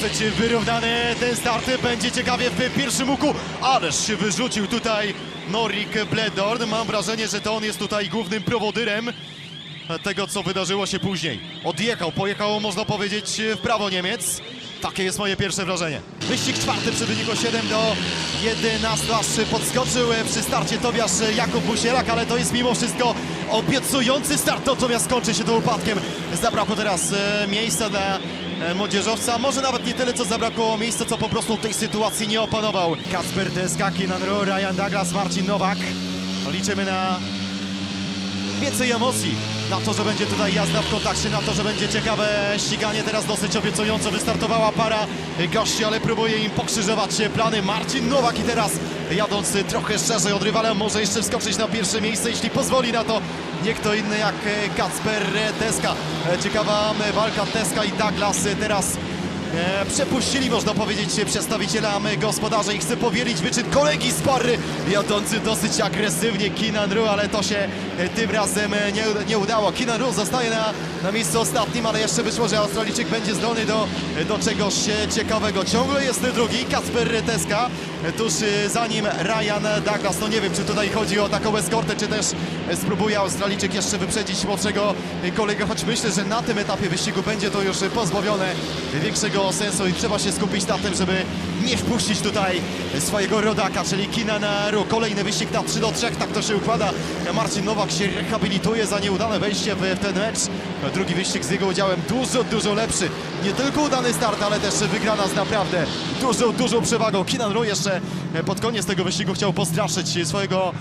dosyć wyrównany ten start. Będzie ciekawie w pierwszym łuku. Ależ się wyrzucił tutaj Norik Bledorn. Mam wrażenie, że to on jest tutaj głównym prowodyrem tego, co wydarzyło się później. Odjechał, pojechał, można powiedzieć, w prawo Niemiec. Takie jest moje pierwsze wrażenie. Wyścig czwarty przy wyniku 7 do 11, aż podskoczył przy starcie Tobiasz Jakub Busielak, ale to jest mimo wszystko obiecujący start, natomiast kończy się to upadkiem. Zabrakło teraz e, miejsca dla młodzieżowca, może nawet nie tyle, co zabrakło miejsca, co po prostu tej sytuacji nie opanował. Kacper Deska, Kinan Ro, Ryan Douglas, Marcin Nowak. Liczymy na więcej emocji na to, że będzie tutaj jazda w kontakcie, na to, że będzie ciekawe ściganie. Teraz dosyć obiecująco wystartowała para gości, ale próbuje im pokrzyżować plany. Marcin Nowak i teraz jadąc trochę szerzej od rywala może jeszcze wskoczyć na pierwsze miejsce, jeśli pozwoli na to nie kto inny jak Kacper Teska. Ciekawa walka Teska i Douglas teraz E, przepuścili, można powiedzieć, przedstawiciela gospodarza i chcę powielić wyczyn kolegi z pary, jadący dosyć agresywnie Kinan Ru, ale to się e, tym razem e, nie, nie udało. Kinan Ru zostaje na, na miejscu ostatnim, ale jeszcze być może Australijczyk będzie zdolny do, do czegoś e, ciekawego. Ciągle jest drugi, Kacper Teska, e, tuż e, za nim Ryan Douglas. No nie wiem, czy tutaj chodzi o taką eskortę, czy też spróbuje Australijczyk jeszcze wyprzedzić młodszego kolegę, choć myślę, że na tym etapie wyścigu będzie to już pozbawione większego sensu i trzeba się skupić na tym, żeby nie wpuścić tutaj swojego rodaka, czyli Kinana Ru. Kolejny wyścig na 3 do 3, tak to się układa. Marcin Nowak się rehabilituje za nieudane wejście w, ten mecz. Drugi wyścig z jego udziałem dużo, dużo lepszy. Nie tylko udany start, ale też wygrana z naprawdę dużą, dużą przewagą. Kinan Ru jeszcze pod koniec tego wyścigu chciał postraszyć swojego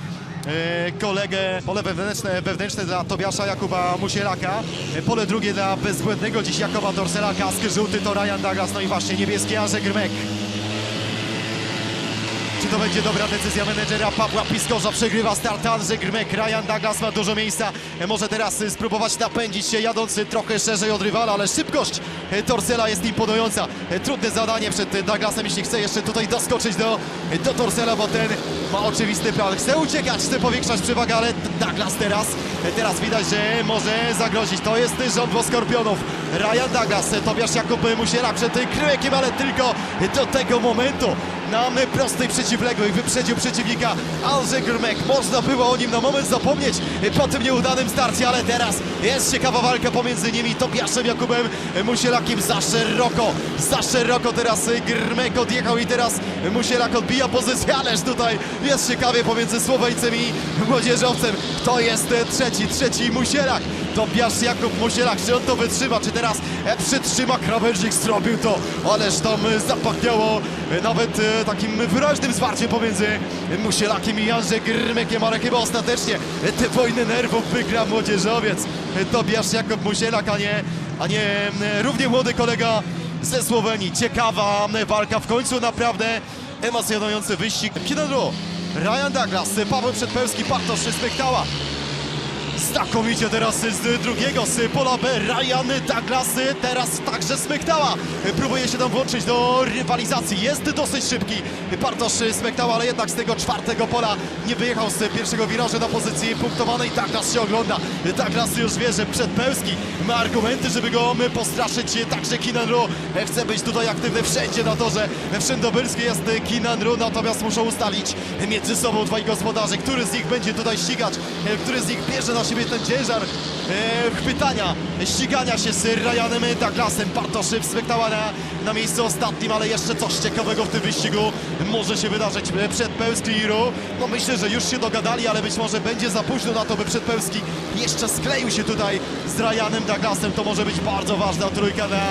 e, kolegę. Pole wewnętrzne, wewnętrzne dla Tobiasza Jakuba Musielaka. Pole drugie dla bezbłędnego dziś Jakoba Dorsela. Kask żółty to Ryan Douglas. No i właśnie niebieski Andrzej Grmek. Czy to będzie dobra decyzja menedżera Pawła Piskorza? Przegrywa start Andrzej Grmek. Ryan Douglas ma dużo miejsca. E, Może teraz e, spróbować napędzić się jadąc e, trochę szerzej od rywala, ale szybkość Torsela jest imponująca. Trudne zadanie przed Douglasem, jeśli chce jeszcze tutaj doskoczyć do, do Torsela, bo ten ma oczywisty plan. Chce uciekać, chce powiększać przewagę, ale Douglas teraz, teraz widać, że może zagrozić. To jest rząd Skorpionów. Ryan Douglas, Tobiasz Jakub Musiela przed Kryłekiem, ale tylko do tego momentu na e, prostej przeciwległej wyprzedził przeciwnika Andrzej Grmek. Można było o nim na moment zapomnieć po tym nieudanym starcie, ale teraz jest ciekawa walka pomiędzy nimi. Tobiaszem Jakubem Musielakiem za szeroko, za szeroko teraz Grmek odjechał i teraz Musielak odbija pozycję, ależ tutaj jest ciekawie pomiędzy Słoweńcem i młodzieżowcem. Kto jest e, trzeci? Trzeci Musielak. Tobiasz Jakub Musielak, czy on to wytrzyma, czy teraz e, przytrzyma krawężnik, zrobił to, ależ tam e, zapachniało nawet takim wyraźnym zwarciem pomiędzy Musielakiem i Andrzej Grmekiem, ale chyba ostatecznie e, tę wojnę nerwów wygra młodzieżowiec e, Tobiasz Jakub Musielak, a nie, a nie równie młody kolega ze Słowenii. Ciekawa walka, w końcu naprawdę emocjonujący wyścig. Kinadro, Ryan Douglas, Paweł Przedpełski, Bartosz Smektała. Znakomicie teraz z drugiego z pola B Ryan Douglas teraz także Smektała. Próbuje się tam włączyć do rywalizacji. Jest dosyć szybki Bartosz Smektała ale jednak z tego czwartego pola nie wyjechał z pierwszego wirażu na pozycji punktowanej. Douglas się ogląda. Douglas już wie, że Przedpełski ma argumenty, żeby go postraszyć. Także Kinan Ru chce być tutaj aktywny wszędzie na torze. Wszędobylski jest Kinan Ru natomiast muszą ustalić między sobą dwaj gospodarze. Który z nich będzie tutaj ścigać? Który z nich bierze na siebie ten ciężar e, chwytania, ścigania się z Ryanem Douglasem. Bartosz Spektała na, na miejscu ostatnim, ale jeszcze coś ciekawego w tym wyścigu może się wydarzyć przed Pełski i Ru. No myślę, że już się dogadali, ale być może będzie za późno na to, by przed Pełski jeszcze skleił się tutaj z Ryanem Douglasem. To może być bardzo ważna trójka na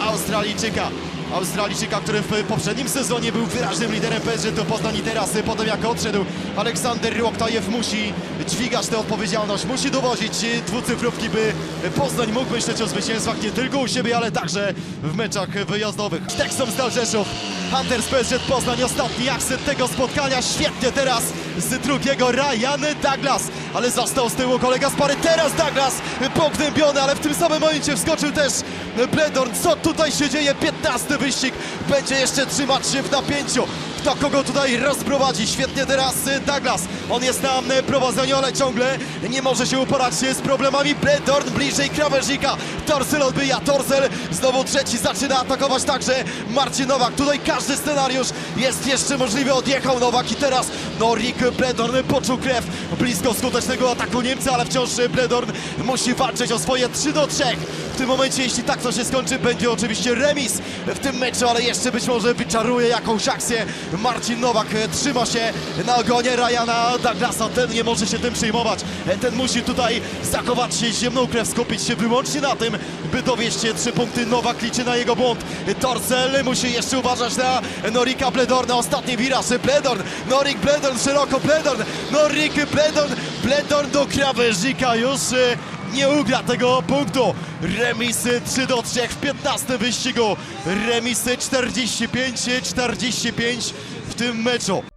Australijczyka. Australijczyka, który w poprzednim sezonie był wyraźnym liderem PSG to Poznań i teraz y, potem jak odszedł Aleksander Łoktajew musi dźwigać tę odpowiedzialność, musi dowozić y, dwucyfrówki, by Poznań mógł myśleć o zwycięstwach nie tylko u siebie, ale także w meczach wyjazdowych. Texom Stal Rzeszów, Hunter PSG Poznań, ostatni akcent tego spotkania, świetnie teraz z drugiego Ryan Douglas, ale został z tyłu kolega z pary, teraz Douglas pognębiony, ale w tym samym momencie wskoczył też Bledorn, co tutaj się dzieje, 15 wyścig. Będzie jeszcze trzymać się w napięciu. Kto kogo tutaj rozprowadzi. Świetnie teraz y, Douglas. On jest na y, prowadzeniu, ale ciągle nie może się uporać y, z problemami. Bledorn bliżej krawężnika. Torsel odbija. Torsel znowu trzeci zaczyna atakować także Marcin Nowak. Tutaj każdy scenariusz jest jeszcze możliwy. Odjechał Nowak i teraz no Rick Bledorn poczuł krew blisko skutecznego ataku Niemca, ale wciąż Bledorn musi walczyć o swoje 3 do 3. W tym momencie, jeśli tak to się skończy, będzie oczywiście remis w tym meczu, ale jeszcze być może wyczaruje jakąś akcję. Marcin Nowak trzyma się na ogonie Ryana Douglasa. Ten nie może się tym przejmować. Ten musi tutaj zachować się zimną krew, skupić się wyłącznie na tym, by dowieść trzy punkty. Nowak liczy na jego błąd. Torcel musi jeszcze uważać na Norika Bledorna. Ostatni wiraż. Bledorn, Norik Bledorn, szeroko Bledorn, Norik Bledorn, Bledorn do krawężnika już e, nie ugra tego punktu. Remisy 3 do 3 w 15 wyścigu. Remisy 45-45 w tym meczu.